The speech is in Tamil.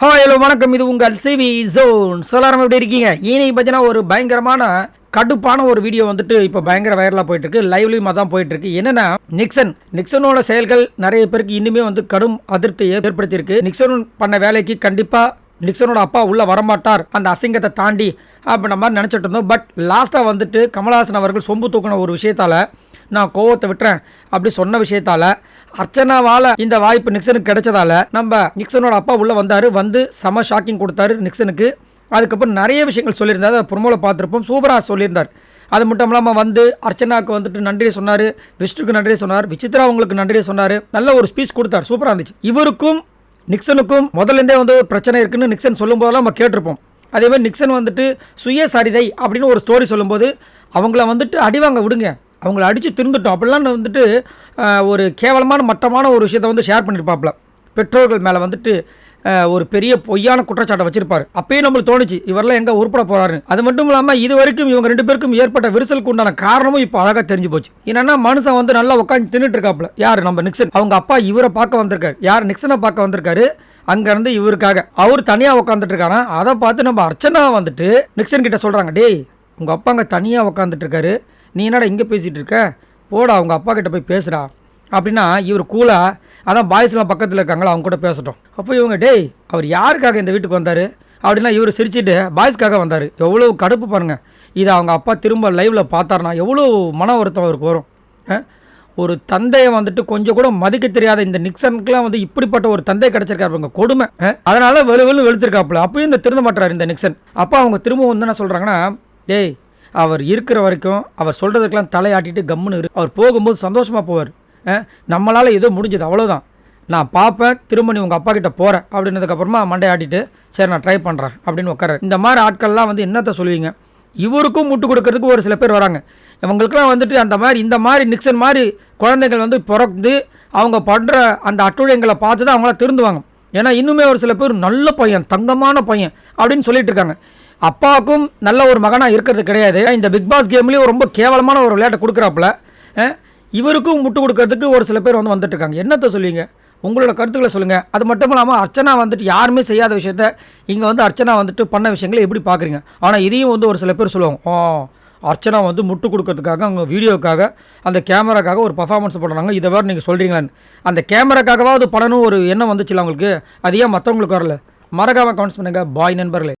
ஹாய் ஹலோ வணக்கம். இது உங்கள் சிவி ஜோன் சொல்லாரம் எப்படி இருக்கீங்க? இனி பார்த்தீங்கன்னா ஒரு பயங்கரமான கடுப்பான ஒரு வீடியோ வந்துட்டு இப்போ பயங்கர வைரலாக போயிட்டு இருக்கு லைவ்லையும் அதான் போயிட்டு இருக்கு என்னன்னா நிக்சன் நிக்சனோட செயல்கள் நிறைய பேருக்கு இன்னுமே வந்து கடும் அதிருப்தியை ஏற்படுத்தியிருக்கு. நிக்சன் பண்ண வேலைக்கு கண்டிப்பாக நிக்சனோட அப்பா உள்ளே வரமாட்டார். அந்த அசிங்கத்தை தாண்டி அப்படின்ற மாதிரி நினச்சிட்டு இருந்தோம். பட் லாஸ்ட்டாக வந்துட்டு கமலஹாசன் அவர்கள் சொம்பு தூக்கின ஒரு விஷயத்தால் நான் கோவத்தை விட்டுறேன் அப்படி சொன்ன விஷயத்தால் அர்ச்சனாவால் இந்த வாய்ப்பு நிக்சனுக்கு கிடைச்சதால நம்ம நிக்சனோட அப்பா உள்ளே வந்தார். வந்து செம ஷாக்கிங் கொடுத்தாரு நிக்சனுக்கு. அதுக்கப்புறம் நிறைய விஷயங்கள் சொல்லியிருந்தார். அதை ப்ரொமோவில் பார்த்துருப்போம். சூப்பராக சொல்லியிருந்தார். அது மட்டும் இல்லாமல் வந்து அர்ச்சனாவுக்கு வந்துட்டு நன்றி சொன்னார். விஷ்ணுக்கு நன்றி சொன்னார். விசித்ரா உங்களுக்கு நன்றி சொன்னார். நல்ல ஒரு ஸ்பீச் கொடுத்தார். சூப்பராக இருந்துச்சு. இவருக்கும் நிக்சனுக்கும் முதல்லேருந்தே வந்து ஒரு பிரச்சனை இருக்குன்னு நிக்சன் சொல்லும்போதெல்லாம் நம்ம கேட்டிருப்போம். அதே மாதிரி நிக்சன் வந்துட்டு சுயசரிதை அப்படின்னு ஒரு ஸ்டோரி சொல்லும்போது அவங்கள வந்துட்டு அடிவாங்க விடுங்க. அவங்கள அடித்து திருந்துட்டோம். அப்படிலாம் வந்துட்டு ஒரு கேவலமான மட்டமான ஒரு விஷயத்தை வந்து ஷேர் பண்ணியிருப்பாப்புல பெற்றோர்கள் மேலே வந்துட்டு ஒரு பெரிய பொய்யான குற்றச்சாட்டை வச்சிருப்பார். அப்பயும் நம்மளுக்கு தோணுச்சு இவரெல்லாம் எங்கே உருப்பட போறாரு அது மட்டும் இல்லாமல் இது வரைக்கும் இவங்க ரெண்டு பேருக்கும் ஏற்பட்ட விரிசலுக்கு உண்டான காரணமும் இப்போ அழகாக தெரிஞ்சு போச்சு. என்னன்னா மனுஷன் வந்து நல்லா உட்காந்து தின்னுட்டு இருக்காப்ல யார்? நம்ம நிக்சன். அவங்க அப்பா இவரை பார்க்க வந்திருக்காரு. யார்? நிக்சனை பார்க்க வந்திருக்காரு. அங்கேருந்து இவருக்காக. அவர் தனியாக உட்காந்துட்டு இருக்காரா அதை பார்த்து நம்ம அர்ச்சனா வந்துட்டு நிக்சன் கிட்ட சொல்கிறாங்க டேய் உங்கள் அப்பா அங்கே தனியாக உட்காந்துட்டு இருக்காரு நீ என்னடா இங்கே பேசிகிட்டு இருக்க போடா அவங்க அப்பா கிட்ட போய் பேசுடா. அப்படின்னா இவர் கூலாக அதான் பாய்ஸ்லாம் பக்கத்தில் இருக்காங்களா அவங்க கூட பேசட்டும். அப்போ இவங்க டேய் அவர் யாருக்காக இந்த வீட்டுக்கு வந்தார்? அப்படின்னா இவர் சிரிச்சுட்டு பாய்ஸ்க்காக வந்தார். எவ்வளோ கடுப்பு பாருங்கள் இதை அவங்க அப்பா திரும்ப லைவில் பார்த்தாருனா எவ்வளோ மன வருத்தம் அவருக்கு வரும். ஒரு தந்தையை வந்துட்டு கொஞ்சம் கூட மதிக்க தெரியாத இந்த நிக்சனுக்குலாம் வந்து இப்படிப்பட்ட ஒரு தந்தை கிடச்சிருக்காரு பாருங்க கொடுமை. அதனால வெளு வெளு வெளுத்திருக்காப்புல. அப்பயும் இந்த திருந்த மாட்டார் இந்த நிக்சன். அப்போ அவங்க திரும்ப வந்து என்ன சொல்கிறாங்கன்னா டேய் அவர் இருக்கிற வரைக்கும் அவர் சொல்கிறதுக்கெல்லாம் தலையாட்டிட்டு கம்முன்னு இரு. அவர் போகும்போது சந்தோஷமாக போவார். நம்மளால் ஏதோ முடிஞ்சது அவ்வளோதான் நான் பார்ப்பேன் திரும்ப நீ உங்கள் அப்பா கிட்ட போகிறேன் அப்படின்னதுக்கப்புறமா மண்டை ஆட்டிட்டு சரி நான் ட்ரை பண்ணுறேன் அப்படின்னு உட்கார இந்த மாதிரி ஆட்கள்லாம் வந்து என்னத்தை சொல்லுவீங்க? இவருக்கும் முட்டு கொடுக்கறதுக்கு ஒரு சில பேர் வராங்க. இவங்களுக்குலாம் வந்துட்டு அந்த மாதிரி இந்த மாதிரி நிக்சன் மாதிரி குழந்தைகள் வந்து பிறந்து அவங்க படுற அந்த அட்டுழியங்களை பார்த்து தான் அவங்களாம் திருந்துவாங்க. ஏன்னா இன்னுமே ஒரு சில பேர் நல்ல பையன் தங்கமான பையன் அப்படின்னு சொல்லிட்டு இருக்காங்க. அப்பாவுக்கும் நல்ல ஒரு மகனாக இருக்கிறது கிடையாது. இந்த பிக் பாஸ் கேம்லேயும் ரொம்ப கேவலமான ஒரு விளையாட்டை கொடுக்குறாப்புல இவருக்கும் முட்டு கொடுக்கறதுக்கு ஒரு சில பேர் வந்து வந்துட்டு இருக்காங்க என்னத்தை சொல்லுவீங்க உங்களோட கருத்துக்களை சொல்லுங்கள் அது மட்டும் இல்லாமல் அர்ச்சனா வந்துட்டு யாருமே செய்யாத விஷயத்த இங்கே வந்து அர்ச்சனா வந்துட்டு பண்ண விஷயங்களை எப்படி பார்க்குறீங்க ஆனால் இதையும் வந்து ஒரு சில பேர் சொல்லுவாங்க. ஓ அர்ச்சனா வந்து முட்டு கொடுக்கறதுக்காக அவங்க வீடியோக்காக அந்த கேமராக்காக ஒரு பர்ஃபார்மன்ஸ் பண்ணுறாங்க இதை வேறு நீங்கள் சொல்கிறீங்களான்னு அந்த கேமராக்காகவாவது பண்ணணும் ஒரு எண்ணம் வந்துச்சுல அவங்களுக்கு அது ஏன் மற்றவங்களுக்கு வரல? மறக்காமல் கமெண்ட்ஸ் பண்ணுங்கள் பாய் நண்பர்களே.